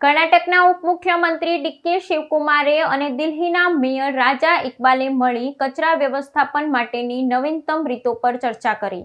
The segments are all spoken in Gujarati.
કર્ણાટકના ઉપમુખ્યમંત્રી ડીકે શિવકુમારે અને દિલ્હીના મેયર રાજા ઇકબાલે મળી કચરા વ્યવસ્થાપન માટેની નવીનતમ રીતો પર ચર્ચા કરી.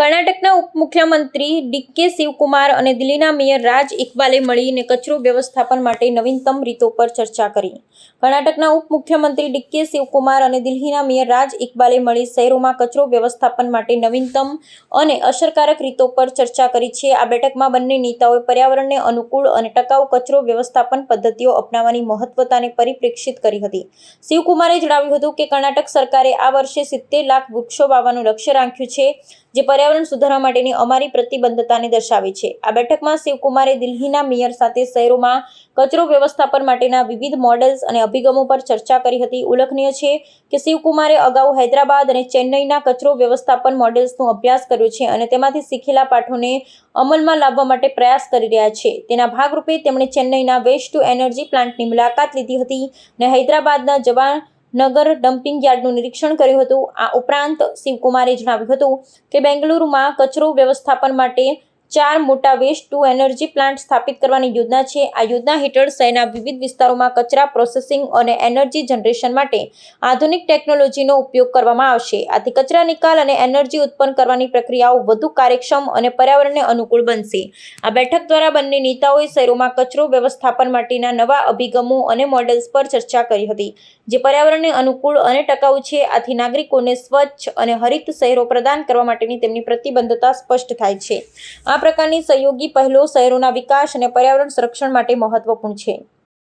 કર્ણાટકના ઉપમુખ્યમંત્રી ડીકે શિવકુમાર અને દિલ્હીના મેયર રાજ ઇકબાલે મળીને કચરો વ્યવસ્થાપન માટે નવીનતમ રીતો પર ચર્ચા કરી. કર્ણાટકના ઉપમુખ્યમંત્રી ડીકે શિવકુમાર અને દિલ્હીના મેયર રાજ ઇકબાલે મળી શહેરોમાં કચરો વ્યવસ્થાપન માટે નવીનતમ અને અસરકારક રીતો પર ચર્ચા કરી છે. આ બેઠકમાં બંને નેતાઓએ પર્યાવરણને અનુકૂળ અને ટકાઉ કચરો વ્યવસ્થાપન પદ્ધતિઓ અપનાવવાની મહત્વતાને પરિપ્રેક્ષિત કરી હતી. શિવકુમારે જણાવ્યું હતું કે કર્ણાટક સરકારે આ વર્ષે સિત્તેર લાખ વૃક્ષો વાવવાનું લક્ષ્ય રાખ્યું છે, જે પર્યાવરણ સુધારવા માટેની અમારી પ્રતિબદ્ધતાને દર્શાવે છે. આ બેઠકમાં શિવકુમારે દિલ્હીના મેયર સાથે શહેરોમાં કચરો વ્યવસ્થાપન માટેના વિવિધ મોડેલ્સ અને અભિગમો પર ચર્ચા કરી હતી. ઉલ્લેખનીય છે કે શિવકુમારે અગાઉ હૈદરાબાદ અને ચેન્નઈના કચરો વ્યવસ્થાપન મોડેલ્સનો અભ્યાસ કર્યો છે અને તેમાંથી શીખેલા પાઠોને અમલમાં લાવવા માટે પ્રયાસ કરી રહ્યા છે. તેના ભાગરૂપે તેમણે ચેન્નઈના વેસ્ટ ટુ એનર્જી પ્લાન્ટની મુલાકાત લીધી હતી અને હૈદરાબાદના જવાન નગર ડમ્પિંગ યાર્ડનું નિરીક્ષણ કર્યું હતું. આ ઉપરાંત શિવકુમારે જણાવ્યું હતું કે બેંગલુરુમાં કચરો વ્યવસ્થાપન માટે ચાર મોટા વેસ્ટ ટુ એનર્જી પ્લાન્ટ સ્થાપિત કરવાની યોજના છે. આ યોજના હેઠળ શહેરના વિવિધ વિસ્તારોમાં કચરા પ્રોસેસિંગ અને એનર્જી જનરેશન માટે આધુનિક ટેકનોલોજીનો ઉપયોગ કરવામાં આવશે. આથી કચરા નિકાલ અને એનર્જી ઉત્પન્ન કરવાની પ્રક્રિયાઓ વધુ કાર્યક્ષમ અને પર્યાવરણને અનુકૂળ બનશે. આ બેઠક દ્વારા બંને નેતાઓએ શહેરોમાં કચરો વ્યવસ્થાપન માટેના નવા અભિગમો અને મોડેલ્સ પર ચર્ચા કરી હતી, જે પર્યાવરણને અનુકૂળ અને ટકાઉ છે. આથી નાગરિકોને સ્વચ્છ અને હરિત શહેરો પ્રદાન કરવા માટેની તેમની પ્રતિબદ્ધતા સ્પષ્ટ થાય છે. આ પ્રકારની સહયોગી પહેલો શહેરોના વિકાસ અને પર્યાવરણ સંરક્ષણ માટે મહત્વપૂર્ણ છે.